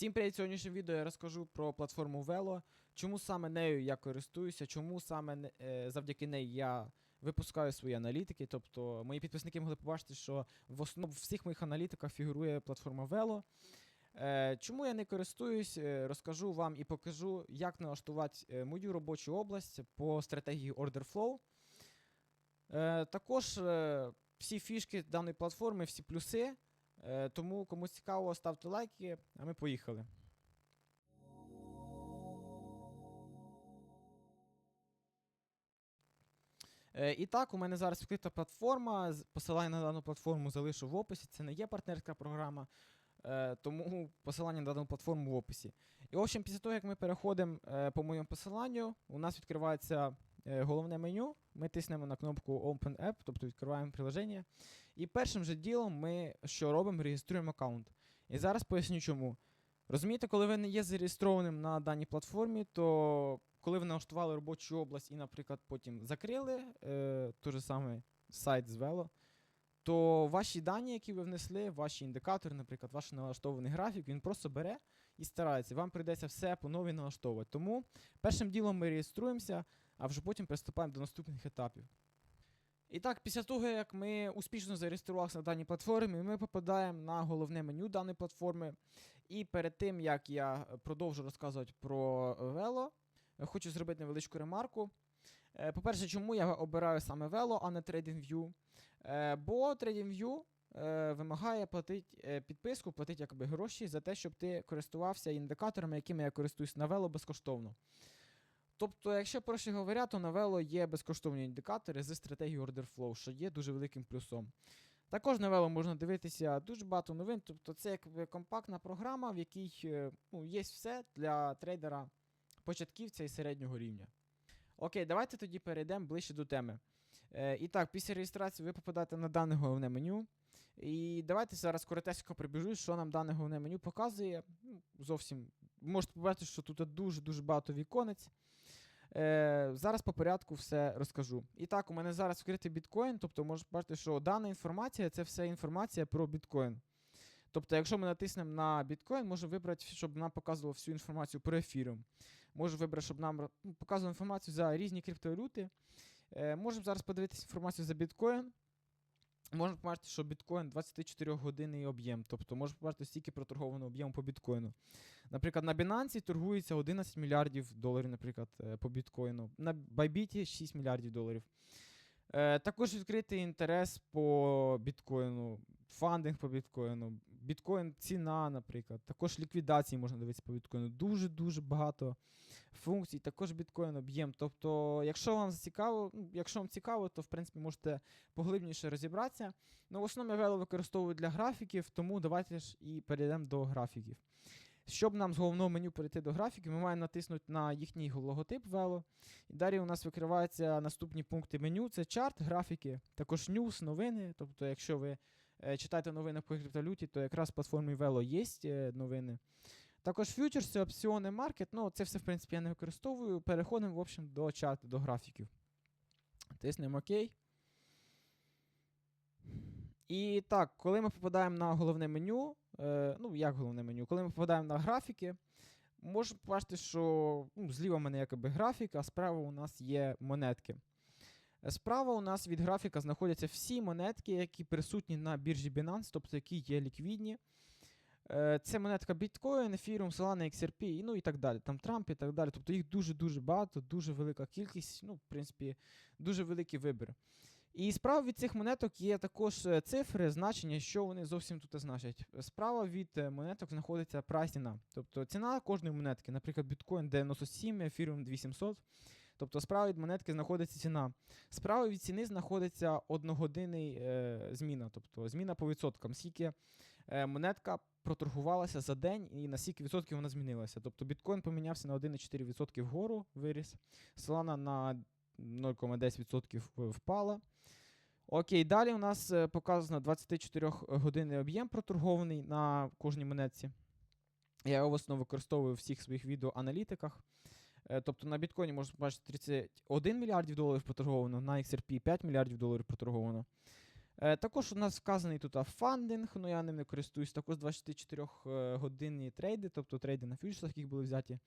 Всім привіт! Сьогоднішнє відео я розкажу про платформу Velo, чому саме нею я користуюся, чому саме е, завдяки неї я випускаю свої аналітики. Тобто мої підписники могли побачити, що в основному всіх моїх аналітиках фігурує платформа Velo. Е, Чому я не користуюсь, е, розкажу вам і покажу, як налаштувати мою робочу область по стратегії Order Flow. Також всі фішки даної платформи, всі плюси. Е, Тому кому цікаво, ставте лайки, а ми поїхали. Е, І так, у мене зараз відкрита платформа. Посилання на дану платформу залишу в описі. Це не є партнерська програма, е, тому посилання на дану платформу в описі. І в общем, після того, як ми переходимо по моєму посиланню, у нас відкривається головне меню. Ми тиснемо на кнопку Open App, тобто відкриваємо приложення. І першим же ділом ми що робимо? Реєструємо аккаунт. І зараз поясню чому. Розумієте, коли ви не є зареєстрованим на даній платформі, то коли ви налаштували робочу область і, наприклад, потім закрили е, той же самий сайт з Velo, то ваші дані, які ви внесли, ваші індикатори, наприклад, ваш налаштований графік, він просто бере і старається. Вам прийдеться все по новій налаштовувати. Тому першим ділом ми реєструємося, а вже потім приступаємо до наступних етапів. І так, після того, як ми успішно зареєструвалися на даній платформі, ми попадаємо на головне меню даної платформи. І перед тим, як я продовжу розказувати про е, хочу зробити невеличку ремарку. Е, По-перше, чому я обираю саме Velo, а не TradingView? Е, Бо TradingView е, вимагає платити підписку, платити якби гроші за те, щоб ти користувався індикаторами, якими я користуюсь на Velo безкоштовно. Тобто, якщо проще говоря, то на є безкоштовні індикатори зі стратегією Order Flow, що є дуже великим плюсом. Також на Velo можна дивитися дуже багато новин, тобто це якби компактна програма, в якій е, ну, є все для трейдера початківця і середнього рівня. Окей, давайте тоді перейдемо ближче до теми. Е, і так, після реєстрації ви попадаєте на дане головне меню. І давайте зараз коротесенько прибіжу, що нам дане головне меню показує. Ну, зовсім можете побачити, що тут дуже-дуже багато віконець. Е, зараз по порядку все розкажу. І так, у мене зараз відкритий біткоін, тобто можете бачити, що дана інформація це все інформація про біткоін. Тобто, якщо ми натиснемо на біткоін, можемо вибрати, щоб нам показувало всю інформацію про ефіріум. Можемо вибрати, щоб нам ну, показувало інформацію за різні криптовалюти. Е, можемо зараз подивитися інформацію за біткоін. Можна побачити, що біткоін 24 годинний об'єм. Тобто можна побачити стільки проторгованого об'єму по біткоїну. Наприклад, на Binance торгується 11 мільярдів доларів, наприклад, е, по біткоїну. На Bybit 6 мільярдів доларів. Е, також відкритий інтерес по біткоїну, фандинг по біткоїну, біткоін ціна, наприклад. Також ліквідації можна дивитися по біткоїну. Дуже-дуже багато функцій, також біткоін об'єм. Тобто, якщо вам цікаво, ну, якщо вам цікаво, то в принципі можете поглибніше розібратися. Ну, в основному я Velo використовую для графіків, тому давайте ж і перейдемо до графіків. Щоб нам з головного меню перейти до графіків, ми маємо натиснути на їхній логотип Velo. І далі у нас викриваються наступні пункти меню: це чарт, графіки, також ньюс, новини. Тобто, якщо ви читаєте новини по криптовалюті, то якраз в платформі Velo є е, новини. Також фьючерси, опціони, маркет. Ну, це все, в принципі, я не використовую. Переходимо, в общем, до чарту, до графіків. Тиснемо ОК. І так, коли ми попадаємо на головне меню, е, ну, як головне меню, коли ми попадаємо на графіки, можемо побачити, що ну, зліва в мене якби графік, а справа у нас є монетки. Справа у нас від графіка знаходяться всі монетки, які присутні на біржі Binance, тобто які є ліквідні. Е, Це монетка Bitcoin, Ethereum, Solana, XRP, ну і так далі. Там Трамп і так далі. Тобто їх дуже-дуже багато, дуже велика кількість, ну, в принципі, дуже великий вибір. І справа від цих монеток є також е, цифри, значення, що вони зовсім тут значать. Справа від е, монеток знаходиться прайс-ціна. Тобто ціна кожної монетки, наприклад, біткоін 97, Ethereum 2700. Тобто справа від монетки знаходиться ціна. Справа від ціни знаходиться одногодинний е, зміна, тобто зміна по відсоткам, скільки е, монетка проторгувалася за день і на скільки відсотків вона змінилася. Тобто біткоін помінявся на 1,4% вгору, виріс, Solana на 0,10% впала. Окей, далі у нас е, показано 24 годинний об'єм проторгований на кожній монетці. Я його в основному використовую у всіх своїх відеоаналітиках. Е, Тобто на біткоїні можна побачити 31 мільярдів доларів проторговано, на XRP 5 мільярдів доларів проторговано. Е, також у нас вказаний тут фандинг, ну я ним не користуюсь, також 24 е, трейди, тобто трейди на фьючерсах, які були взяті,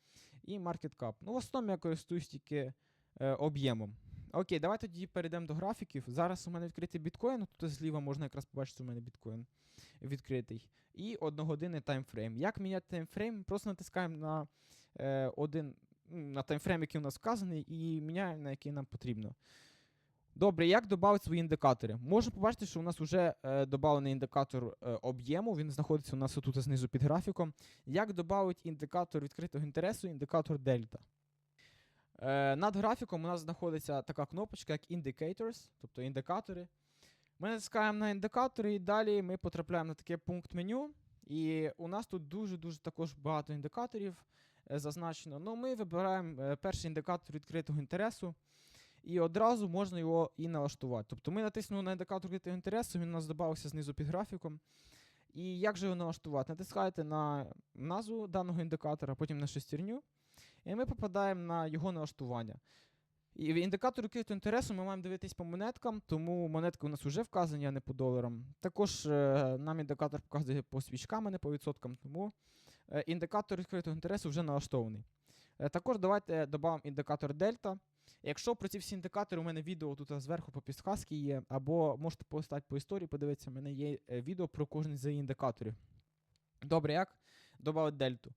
і market cap. Ну, в основному я користуюсь тільки е, об'ємом. Окей, давай тоді перейдемо до графіків. Зараз у мене відкритий біткоін, тут зліва можна якраз побачити, у мене біткоін відкритий. І одногодинний таймфрейм. Як міняти таймфрейм? Просто натискаємо на е, один на таймфрейм, який у нас вказаний, і міняємо на який нам потрібно. Добре, як додати свої індикатори? Можна побачити, що у нас вже е, доданий індикатор е, об'єму, він знаходиться у нас тут знизу під графіком. Як додати індикатор відкритого інтересу, індикатор дельта? Е, над графіком у нас знаходиться така кнопочка, як Indicators, тобто індикатори. Ми натискаємо на індикатори і далі ми потрапляємо на такий пункт меню. І у нас тут дуже-дуже також багато індикаторів зазначено. Ну, ми вибираємо е, перший індикатор відкритого інтересу, і одразу можна його і налаштувати. Тобто ми натиснули на індикатор відкритого інтересу, він у нас додався знизу під графіком. І як же його налаштувати? Натискаєте на назву даного індикатора, потім на шестерню, і ми попадаємо на його налаштування. І в індикатор відкритого інтересу ми маємо дивитись по монеткам, тому монетки у нас вже вказані, а не по доларам. Також е, нам індикатор показує по свічкам, а не по відсоткам, тому е, індикатор відкритого інтересу вже налаштований. Е, також давайте додамо індикатор дельта. Якщо про ці всі індикатори, у мене відео тут зверху по підсказці є, або можете постати по історії, подивитися, у мене є е, відео про кожен з індикаторів. Добре, як додати дельту?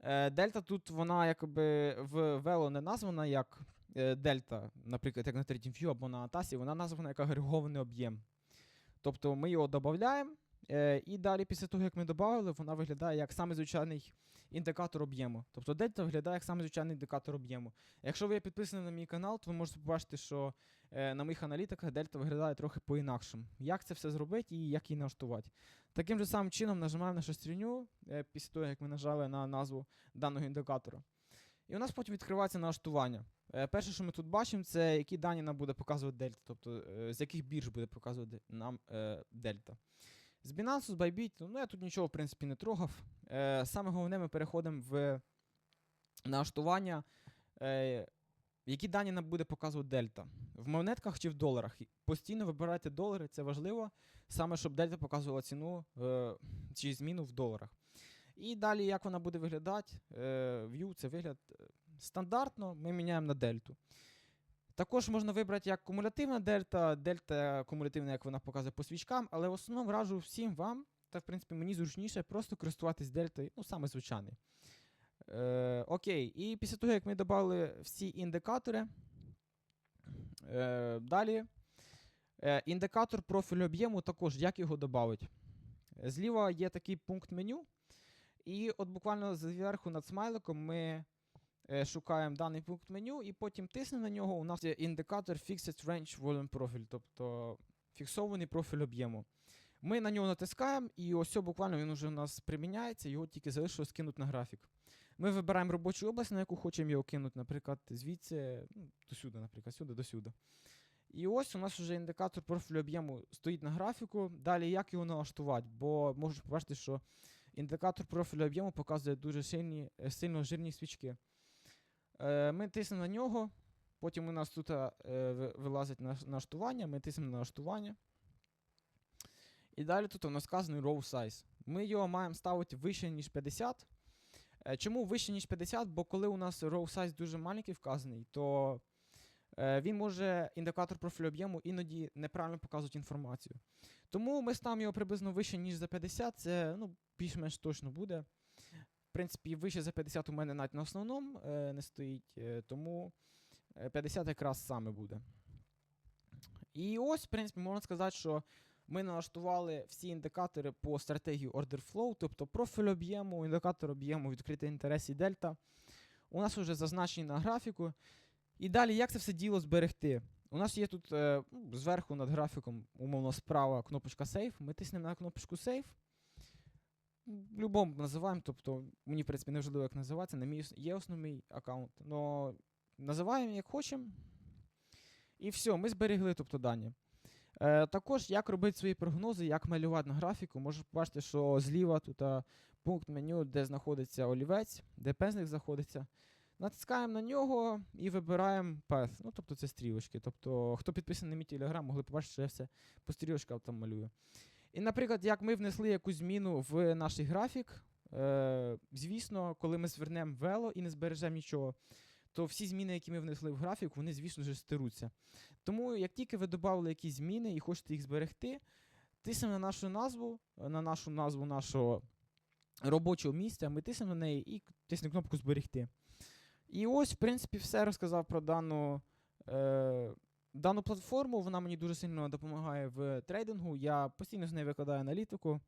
Е, Дельта тут вона якби в вело не названа як е, дельта, наприклад, як на TradingView або на Атасі, вона названа як агрегований об'єм. Тобто ми його додаємо, е, і далі, після того, як ми додали, вона виглядає як саме звичайний індикатор об'єму. Тобто дельта виглядає як саме звичайний індикатор об'єму. Якщо ви підписані на мій канал, то ви можете побачити, що е, на моїх аналітиках дельта виглядає трохи по-інакшому. Як це все зробити і як її налаштувати? Таким же самим чином нажимаємо на шестерню е, після того, як ми нажали на назву даного індикатора. І у нас потім відкривається налаштування. Е, перше, що ми тут бачимо, це які дані нам буде показувати дельта, тобто е, з яких бірж буде показувати нам дельта. З Binance, з Bybit, ну я тут нічого в принципі не трогав. Е, саме головне, ми переходимо в налаштування, е, які дані нам буде показувати дельта. В монетках чи в доларах. Постійно вибирайте долари, це важливо, саме щоб дельта показувала ціну е, чи зміну в доларах. І далі, як вона буде виглядати, е, view це вигляд е, стандартно, ми міняємо на дельту. Також можна вибрати як кумулятивна дельта, дельта кумулятивна, як вона показує по свічкам, але в основному раджу всім вам, та в принципі мені зручніше просто користуватись дельтою, ну саме звичайний. Е, окей, і після того, як ми додали всі індикатори, е, далі е, індикатор профілю об'єму також, як його додати. Зліва є такий пункт меню, і от буквально зверху над смайликом ми шукаємо даний пункт меню, і потім тиснемо на нього. У нас є індикатор Fixed Range Volume Profile, тобто фіксований профіль об'єму. Ми на нього натискаємо, і ось буквально він вже у нас приміняється, його тільки залишилось кинути на графік. Ми вибираємо робочу область, на яку хочемо його кинути, наприклад, звідси ну, до сюди, наприклад, сюди до сюди. І ось у нас вже індикатор профілю об'єму стоїть на графіку. Далі як його налаштувати? Бо можна побачити, що індикатор профілю об'єму показує дуже сильні, е, сильно жирні свічки. Е, ми тиснемо на нього, потім у нас тут е, вилазить наш- налаштування, ми тиснемо на налаштування. І далі тут у нас сказано row size. Ми його маємо ставити вище, ніж 50. Е, Чому вище, ніж 50? Бо коли у нас row size дуже маленький вказаний, то він може індикатор профілю об'єму іноді неправильно показувати інформацію. Тому ми ставимо його приблизно вище, ніж за 50, це ну, більш-менш точно буде. В принципі, вище за 50 у мене навіть на основному е, не стоїть, е, тому е, 50 якраз саме буде. І ось, в принципі, можна сказати, що ми налаштували всі індикатори по стратегії Order Flow, тобто профіль об'єму, індикатор об'єму, відкритий інтерес і дельта. У нас вже зазначені на графіку. І далі, як це все діло зберегти? У нас є тут е, ну, зверху над графіком, умовно, справа кнопочка Save. Ми тиснемо на кнопочку Save. Будь-якому називаємо, тобто мені, в принципі, не важливо, як називатися, на мій є основний аккаунт. Но називаємо як хочемо. І все, ми зберегли тобто, дані. Е, також, як робити свої прогнози, як малювати на графіку, можете побачити, що зліва тут пункт меню, де знаходиться олівець, де пензлик знаходиться. Натискаємо на нього і вибираємо path. Ну, тобто це стрілочки. Тобто, хто підписаний на мій телеграм, могли побачити, що я все по стрілочкам там малюю. І, наприклад, як ми внесли якусь зміну в наш графік, е, звісно, коли ми звернемо вело і не збережемо нічого, то всі зміни, які ми внесли в графік, вони, звісно ж, стируться. Тому, як тільки ви додали якісь зміни і хочете їх зберегти, тиснемо на нашу назву, на нашу назву нашого робочого місця, ми тиснемо на неї і тиснемо кнопку Зберегти. І ось, в принципі, все розказав про дану, е, дану платформу. Вона мені дуже сильно допомагає в трейдингу. Я постійно з нею викладаю аналітику.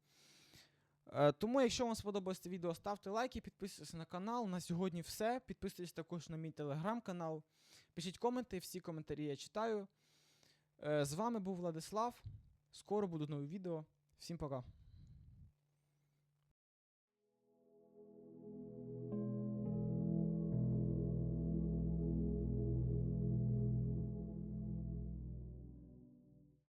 Е, тому, якщо вам сподобалось це відео, ставте лайки, підписуйтесь на канал. На сьогодні все. Підписуйтесь також на мій телеграм-канал. Пишіть коменти, всі коментарі я читаю. Е, з вами був Владислав. Скоро будуть нові відео. Всім пока.